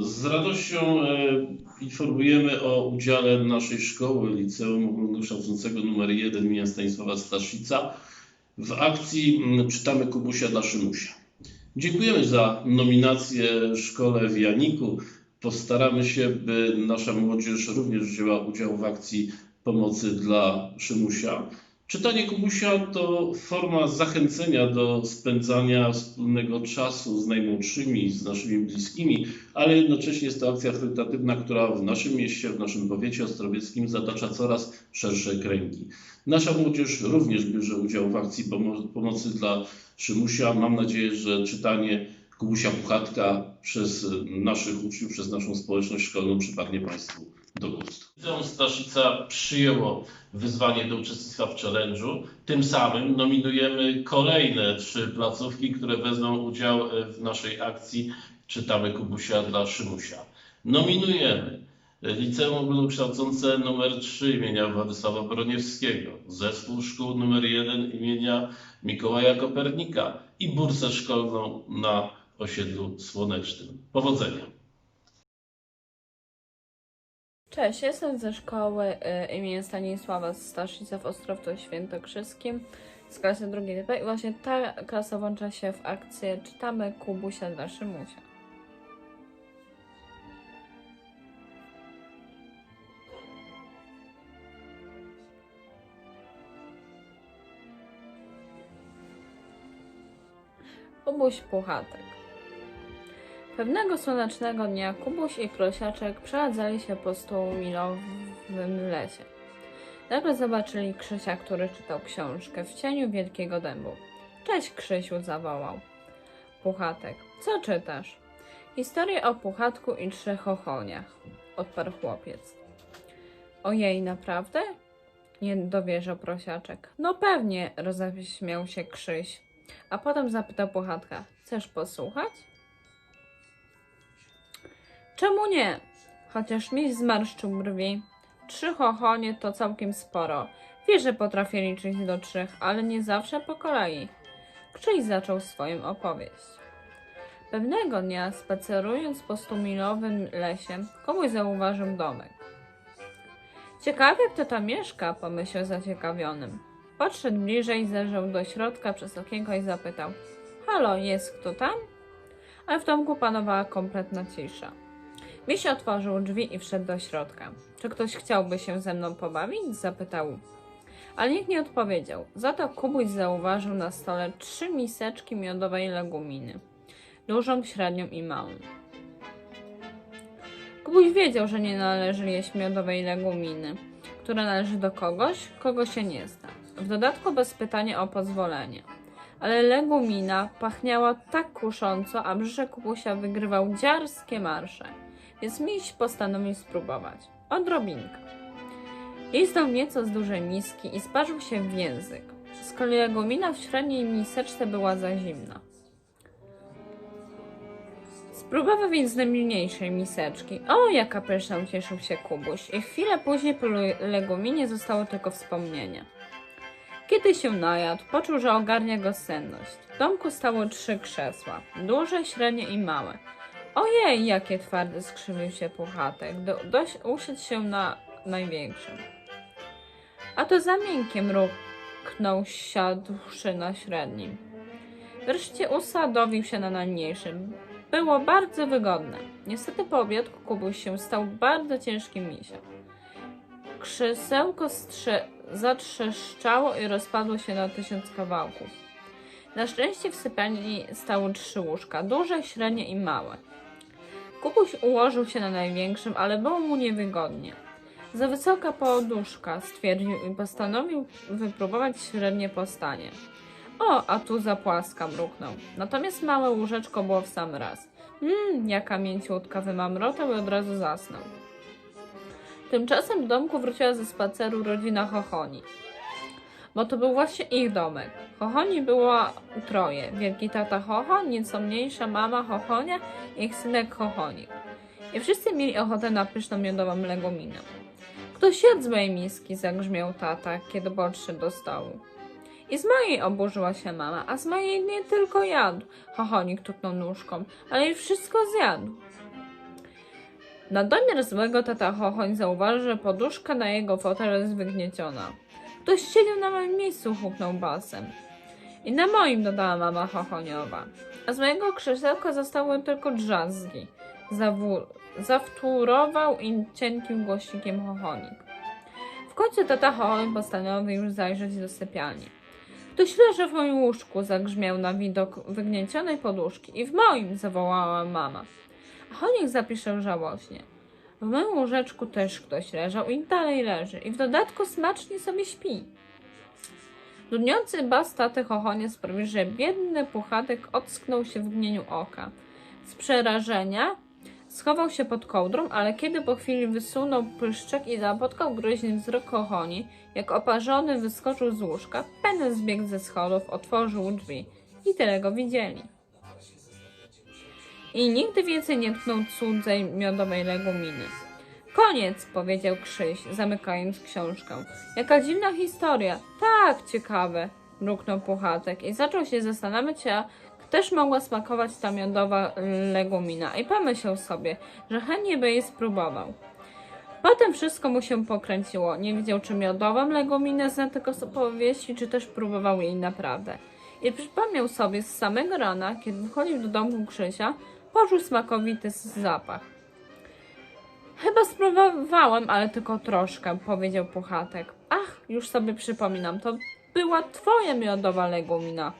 Z radością e, informujemy o udziale naszej szkoły Liceum Ogólnokształcącego nr 1 im. Stanisława Staszica w akcji Czytamy Kubusia dla Szymusia. Dziękujemy za nominację szkole w Janiku. Postaramy się, by nasza młodzież również wzięła udział w akcji pomocy dla Szymusia. Czytanie Kubusia to forma zachęcenia do spędzania wspólnego czasu z najmłodszymi, z naszymi bliskimi, ale jednocześnie jest to akcja charytatywna, która w naszym mieście, w naszym powiecie ostrowieckim zatacza coraz szersze kręgi. Nasza młodzież również bierze udział w akcji pomo- pomocy dla Szymusia. Mam nadzieję, że czytanie Kubusia Puchatka przez naszych uczniów, przez naszą społeczność szkolną przypadnie Państwu do gustu. Staszica przyjęło wyzwanie do uczestnictwa w challenge'u. Tym samym nominujemy kolejne trzy placówki, które wezmą udział w naszej akcji Czytamy Kubusia dla Szymusia. Nominujemy Liceum Ogólnokształcące nr 3 imienia Władysława Broniewskiego, Zespół Szkół nr 1 imienia Mikołaja Kopernika i bursę szkolną na osiedlu Słonecznym. Powodzenia! Cześć, jestem ze szkoły y, imienia Stanisława Staszica w Ostrowcu Świętokrzyskim z klasy drugiej B i właśnie ta klasa włącza się w akcję Czytamy Kubusia dla Szymusia. Kubuś Puchatek Pewnego słonecznego dnia Kubuś i Prosiaczek przechadzali się po stołmilowym lesie. Nagle zobaczyli Krzysia, który czytał książkę w cieniu wielkiego dębu. Cześć Krzysiu, zawołał. Puchatek. Co czytasz? Historię o Puchatku i trzech ochoniach, odparł chłopiec. Ojej, naprawdę? Nie dowierzał Prosiaczek. No pewnie, roześmiał się Krzyś. A potem zapytał Puchatka. Chcesz posłuchać? Czemu nie? Chociaż miś zmarszczył brwi. Trzy chochonie to całkiem sporo. Wie, że potrafię liczyć do trzech, ale nie zawsze po kolei. Krzyś zaczął swoją opowieść. Pewnego dnia, spacerując po stumilowym lesie, komuś zauważył domek. Ciekawe, kto tam mieszka, pomyślał zaciekawionym. Podszedł bliżej, zajrzał do środka przez okienko i zapytał: Halo, jest kto tam? Ale w domku panowała kompletna cisza. Miś otworzył drzwi i wszedł do środka. Czy ktoś chciałby się ze mną pobawić? zapytał. Ale nikt nie odpowiedział. Za to Kubuś zauważył na stole trzy miseczki miodowej leguminy. Dużą, średnią i małą. Kubuś wiedział, że nie należy jeść miodowej leguminy, która należy do kogoś, kogo się nie zna. W dodatku bez pytania o pozwolenie. Ale legumina pachniała tak kusząco, a brzuszek Kubusia wygrywał dziarskie marsze więc miś postanowił spróbować. Odrobinkę. Listał nieco z dużej miski i sparzył się w język. Z kolei legumina w średniej miseczce była za zimna. Spróbował więc z najmniejszej miseczki. O, jaka pyszna, ucieszył się Kubuś. I chwilę później po leguminie zostało tylko wspomnienie. Kiedy się najadł, poczuł, że ogarnia go senność. W domku stało trzy krzesła. Duże, średnie i małe. Ojej, jakie twarde, skrzywił się Puchatek. Do, dość usiąść się na największym. A to za miękkie mruknął siadłszy na średnim. Wreszcie usadowił się na najmniejszym. Było bardzo wygodne. Niestety po obiadku Kubuś się stał bardzo ciężkim misiem. Krzesełko strze- zatrzeszczało i rozpadło się na tysiąc kawałków. Na szczęście w sypialni stały trzy łóżka, duże, średnie i małe. Kubuś ułożył się na największym, ale było mu niewygodnie. Za wysoka poduszka, stwierdził i postanowił wypróbować średnie postanie. O, a tu za płaska, mruknął. Natomiast małe łóżeczko było w sam raz. Mmm, jaka mięciutka, wymamrotał i od razu zasnął. Tymczasem do domku wróciła ze spaceru rodzina Chochoni. Bo to był właśnie ich domek. Chochoni było troje. Wielki tata Chochon, nieco mniejsza mama Chochonia i ich synek Chochonik. I wszyscy mieli ochotę na pyszną miodową leguminę. Ktoś jadł z mojej miski, zagrzmiał tata, kiedy podszedł do stołu. I z mojej oburzyła się mama, a z mojej nie tylko jadł. Chochonik tutnął nóżką, ale i wszystko zjadł. Na domiar złego tata Chochoń zauważył, że poduszka na jego fotelu jest wygnieciona. Ktoś siedział na moim miejscu, huknął basem. I na moim, dodała mama Chochoniowa. A z mojego krzesełka zostały tylko drzazgi. Zawu- zawtórował im cienkim głośnikiem Chochonik. W końcu tata Chochoń postanowił już zajrzeć do sypialni. Ktoś leży w moim łóżku, zagrzmiał na widok wygniecionej poduszki. I w moim, zawołała mama. A Chonik zapiszał żałośnie. W moim łóżeczku też ktoś leżał i dalej leży. I w dodatku smacznie sobie śpi. Dudniący bas taty Chochonia sprawił, że biedny puchatek ocknął się w mgnieniu oka. Z przerażenia schował się pod kołdrą, ale kiedy po chwili wysunął pyszczek i napotkał groźny wzrok Chochoni, jak oparzony wyskoczył z łóżka, Penny zbiegł ze schodów, otworzył drzwi i tyle go widzieli. I nigdy więcej nie tknął cudzej miodowej leguminy. Koniec, powiedział Krzyś, zamykając książkę. Jaka dziwna historia. Tak, ciekawe, mruknął Puchatek i zaczął się zastanawiać, jak też mogła smakować ta miodowa legumina i pomyślał sobie, że chętnie by jej spróbował. Potem wszystko mu się pokręciło. Nie wiedział, czy miodową leguminę zna tylko z opowieści, czy też próbował jej naprawdę. I przypomniał sobie z samego rana, kiedy wchodził do domu Krzysia, poczuł smakowity zapach. Chyba spróbowałem, ale tylko troszkę, powiedział Puchatek. Ach, już sobie przypominam, to była twoja miodowa legumina.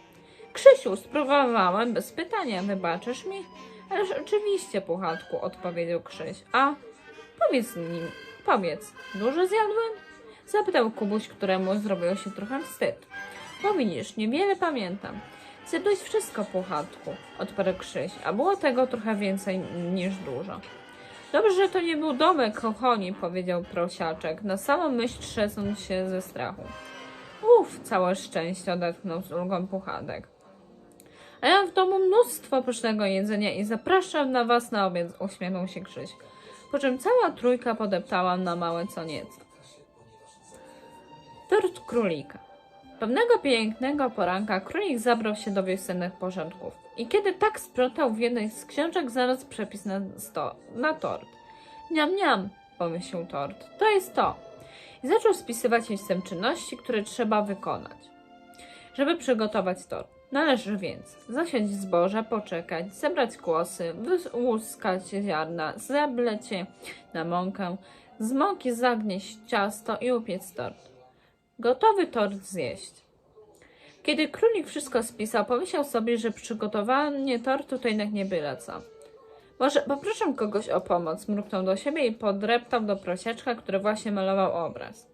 Krzysiu, spróbowałem bez pytania, wybaczysz mi? Ależ oczywiście, Puchatku, odpowiedział Krzyś. A powiedz nim, powiedz, dużo zjadłem? Zapytał Kubuś, któremu zrobiło się trochę wstyd. Bo niewiele pamiętam. Zjadłeś wszystko, Puchatku, odparł Krzyś, a było tego trochę więcej niż dużo. Dobrze, że to nie był domek kochoni, powiedział prosiaczek, na samą myśl trzęsąc się ze strachu. Uf, całe szczęście, odetchnął z ulgą puchatek. A ja w domu mnóstwo pysznego jedzenia i zapraszam na was na obiad, uśmiechnął się Krzyś. Po czym cała trójka podeptała na małe co nieco. Tort królika. Pewnego pięknego poranka królik zabrał się do wiosennych porządków. I kiedy tak sprzątał w jednej z książek, znalazł przepis na, sto, na tort. Niam, niam, pomyślał tort. To jest to. I zaczął spisywać listem czynności, które trzeba wykonać, żeby przygotować tort. Należy więc zasiąść zboże, poczekać, zebrać kłosy, wyłuskać ziarna, zebleć je na mąkę, z mąki zagnieść ciasto i upiec tort. Gotowy tort zjeść. Kiedy królik wszystko spisał, pomyślał sobie, że przygotowanie tortu to jednak nie byle co. Może poproszę kogoś o pomoc, mruknął do siebie i podreptał do prosiaczka, który właśnie malował obraz.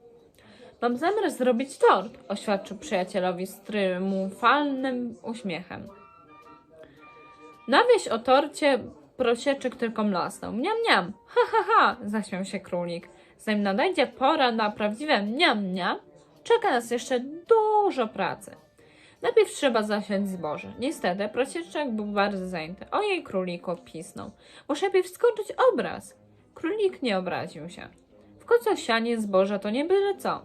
Mam zamiar zrobić tort, oświadczył przyjacielowi z triumfalnym uśmiechem. Na wieś o torcie prosieczek tylko mlasnął. Miam, miam, ha, ha, ha, zaśmiał się królik. Zanim nadejdzie pora na prawdziwe miam, miam, czeka nas jeszcze dużo pracy. Najpierw trzeba zasiąść zboże. Niestety, prosieczek był bardzo zajęty. Ojej, króliko, pisnął. Muszę najpierw skończyć obraz. Królik nie obraził się. W końcu sianie zboża to nie byle co.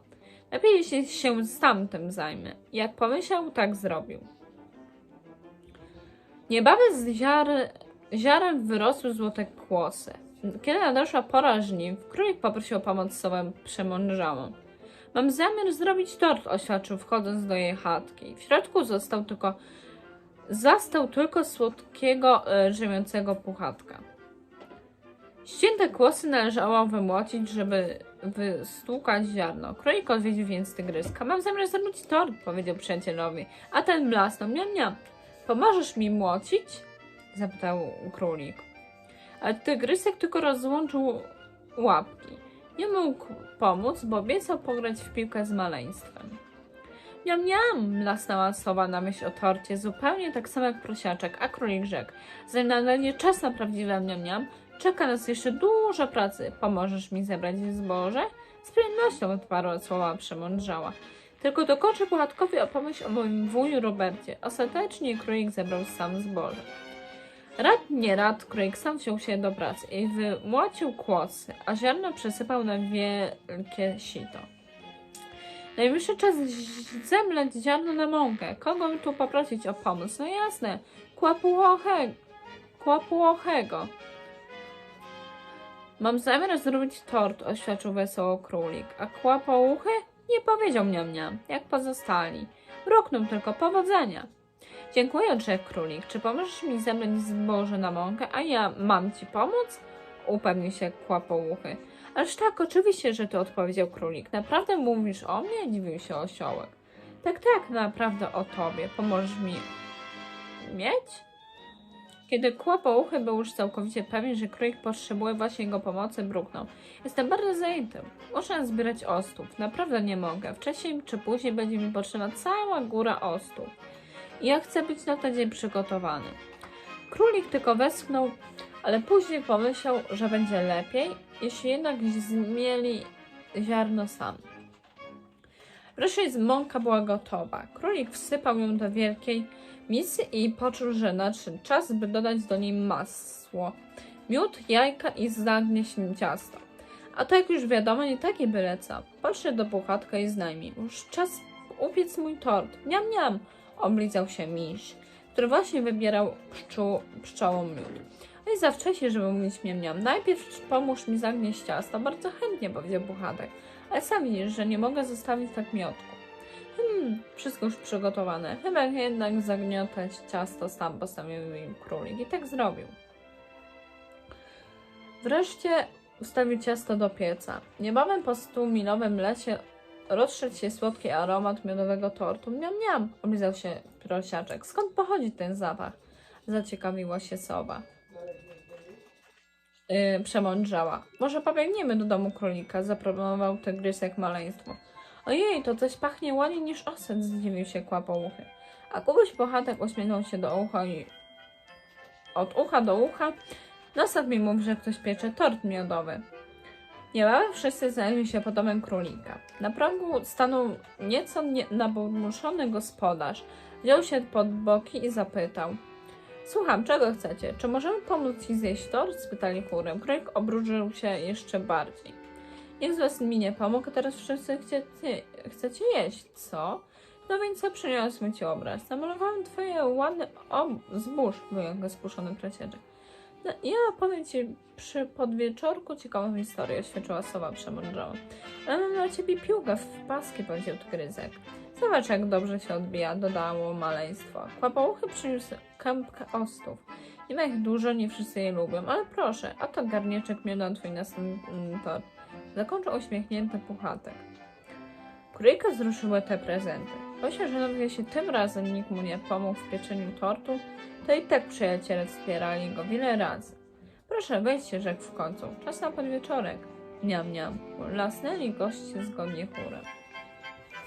Lepiej się, się z tamtym zajmę. Jak pomyślał, tak zrobił. Niebawem z ziar, wyrosły złote kłosy. Kiedy nadeszła pora żniw, królik poprosił o pomoc sobą przemądrzałą. Mam zamiar zrobić tort, oświadczył wchodząc do jej chatki. W środku został tylko, zastał tylko słodkiego, e, żywiącego puchatka. Ścięte kłosy należało wymłocić, żeby wystłukać ziarno. Królik odwiedził więc tygryska. Mam zamiar zrobić tort, powiedział przyjacielowi, a ten blasnął. Miam, miam. Pomożesz mi młocić? Zapytał królik. Ale tygrysek tylko rozłączył łapki. Nie mógł pomóc, bo obiecał pograć w piłkę z maleństwem. Miam, miam, mlasnęła sowa na myśl o torcie, zupełnie tak samo jak prosiaczek, a królik rzekł. Zanim nadejdzie czas na prawdziwe miam, miam, czeka nas jeszcze dużo pracy. Pomożesz mi zebrać zboże? Z przyjemnością odparła słowa przemądrzała. Tylko dokończę puchatkowi o pomyśl o moim wuju Robercie. Ostatecznie królik zebrał sam zboże. Rad nie rad, królik sam wziął się do pracy i wymłocił kłosy, a ziarno przesypał na wielkie sito. Najwyższy czas zemleć ziarno na mąkę. Kogo tu poprosić o pomoc? No jasne, kłapułochego. Mam zamiar zrobić tort, oświadczył wesoło królik, a kłapouchy nie powiedział miam, jak pozostali. Mruknął tylko powodzenia. Dziękuję, rzekł królik. Czy pomożesz mi zebrać zboże na mąkę, a ja mam ci pomóc? Upewnił się kłapouchy. Ależ tak, oczywiście, że to odpowiedział królik. Naprawdę mówisz o mnie? Dziwił się osiołek. Tak, tak, naprawdę o tobie. Pomożesz mi mieć? Kiedy kłopouchy był już całkowicie pewien, że królik potrzebuje właśnie jego pomocy, bruknął. Jestem bardzo zajęty. Muszę zbierać ostów. Naprawdę nie mogę. Wcześniej czy później będzie mi potrzebna cała góra ostów. Ja chcę być na ten dzień przygotowany. Królik tylko westchnął, ale później pomyślał, że będzie lepiej, jeśli jednak zmieli ziarno sam. Wreszcie z mąka była gotowa. Królik wsypał ją do wielkiej misy i poczuł, że nadszedł czas, by dodać do niej masło, miód, jajka i zagnieść nim ciasto. A to jak już wiadomo, nie takie byle co. Podszedł do puchatka i znajmij. Już czas upiec mój tort. Niam, niam, oblizał się miś, który właśnie wybierał pszczół, pszczołom miód. No i za wcześnie, żeby mówić miam, miam. Najpierw pomóż mi zagnieść ciasto. Bardzo chętnie, powiedział puchatek. Ale sam widzisz, że nie mogę zostawić tak miotku. Hmm, wszystko już przygotowane. Chyba jednak zagniotać ciasto sam postanowił im królik. I tak zrobił. Wreszcie ustawił ciasto do pieca. Niebawem po stuminowym lecie rozszedł się słodki aromat miodowego tortu. Miam, miam, oblizał się prosiaczek. Skąd pochodzi ten zapach? Zaciekawiła się sowa. Yy, przemądrzała. Może pobiegniemy do domu królika, zaproponował tygrysek maleństwo. Ojej, to coś pachnie ładniej niż oset, zdziwił się kłapouchy. A Kubuś Pochatek uśmiechnął się do ucha i od ucha do ucha nasadł mi mów, że ktoś piecze tort miodowy. Niebawem wszyscy znaleźli się pod domem królika. Na progu stanął nieco nie- naburmuszony gospodarz. Wziął się pod boki i zapytał. Słucham, czego chcecie? Czy możemy pomóc ci zjeść tort? spytali chórem. Królik obróżył się jeszcze bardziej. Niech z was mi nie pomógł, teraz wszyscy chcecie, chcecie jeść, co? No więc co przyniosłem ci obraz? Namalowałem twoje ładne ob- zbóż, wyjął spuszczony przecieczek. No, ja opowiem ci przy podwieczorku ciekawą historię, oświadczyła sowa przemądrzała. Ale mam dla ciebie piłkę w paski, powiedział tygryzek. Zobacz, jak dobrze się odbija, dodało maleństwo. Kłapouchy przyniósł kępkę ostów. Nie ma ich dużo, nie wszyscy je lubią, ale proszę, a to garnieczek miodu na twój następny tort. Zakończył uśmiechnięty puchatek. Królika wzruszyły te prezenty. Myślę, że nawet jeśli tym razem nikt mu nie pomógł w pieczeniu tortu, to i tak przyjaciele wspierali go wiele razy. Proszę, wejdźcie, rzekł w końcu. Czas na podwieczorek. Miam, miam. Lasnęli goście zgodnie chórem.